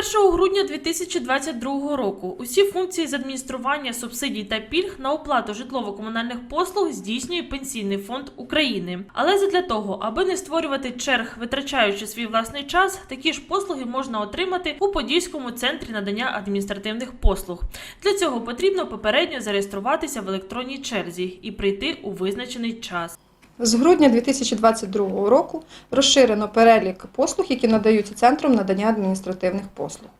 1 грудня 2022 року усі функції з адміністрування субсидій та пільг на оплату житлово-комунальних послуг здійснює Пенсійний фонд України. Але задля того, аби не створювати черг, витрачаючи свій власний час, такі ж послуги можна отримати у Подільському центрі надання адміністративних послуг. Для цього потрібно попередньо зареєструватися в електронній черзі і прийти у визначений час. З грудня 2022 року розширено перелік послуг, які надаються центром надання адміністративних послуг.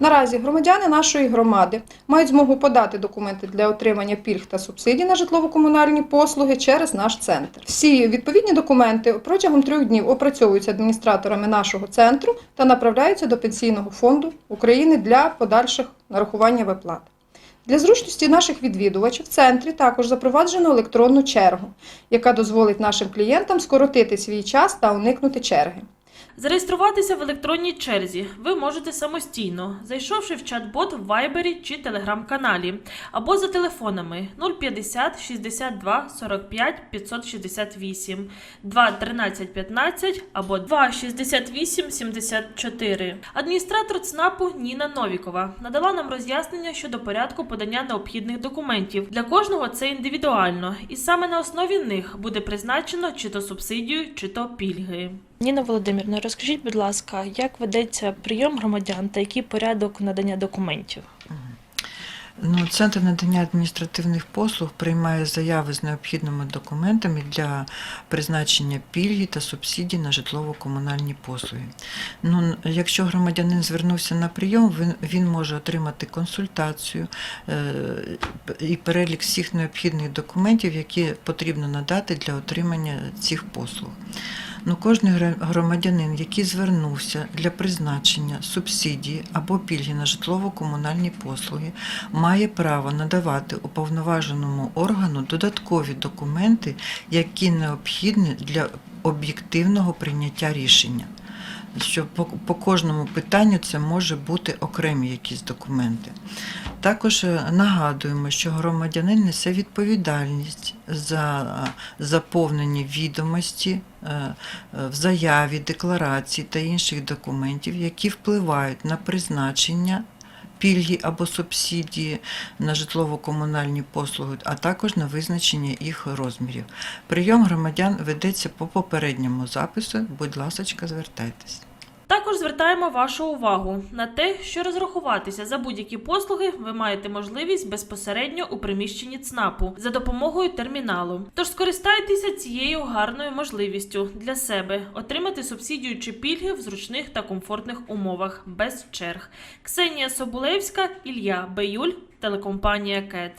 Наразі громадяни нашої громади мають змогу подати документи для отримання пільг та субсидій на житлово-комунальні послуги через наш центр. Всі відповідні документи протягом трьох днів опрацьовуються адміністраторами нашого центру та направляються до Пенсійного фонду України для подальших нарахування виплат. Для зручності наших відвідувачів в центрі також запроваджено електронну чергу, яка дозволить нашим клієнтам скоротити свій час та уникнути черги. Зареєструватися в електронній черзі ви можете самостійно, зайшовши в чат-бот в Вайбері чи Телеграм-каналі, або за телефонами 050 62 45 568, 2 13 15 або 2 68 74. Адміністратор ЦНАПу Ніна Новікова надала нам роз'яснення щодо порядку подання необхідних документів. Для кожного це індивідуально, і саме на основі них буде призначено чи то субсидію, чи то пільги. Ніна Володимирівна, розкажіть, будь ласка, як ведеться прийом громадян та який порядок надання документів? Ну, Центр надання адміністративних послуг приймає заяви з необхідними документами для призначення пільги та субсидій на житлово-комунальні послуги. Ну, якщо громадянин звернувся на прийом, він, він може отримати консультацію е, і перелік всіх необхідних документів, які потрібно надати для отримання цих послуг. Ну, кожен громадянин, який звернувся для призначення субсидії або пільги на житлово-комунальні послуги, має право надавати уповноваженому органу додаткові документи, які необхідні для об'єктивного прийняття рішення. Що по, по кожному питанню це може бути окремі якісь документи. Також е, нагадуємо, що громадянин несе відповідальність за е, заповнені відомості е, в заяві, декларації та інших документів, які впливають на призначення пільги або субсидії на житлово-комунальні послуги, а також на визначення їх розмірів. Прийом громадян ведеться по попередньому запису. Будь ласка, звертайтесь. Також звертаємо вашу увагу на те, що розрахуватися за будь-які послуги ви маєте можливість безпосередньо у приміщенні ЦНАПу за допомогою терміналу. Тож скористайтеся цією гарною можливістю для себе отримати субсидію чи пільги в зручних та комфортних умовах без черг. Ксенія Собулевська, Ілля Беюль, телекомпанія КЕТ.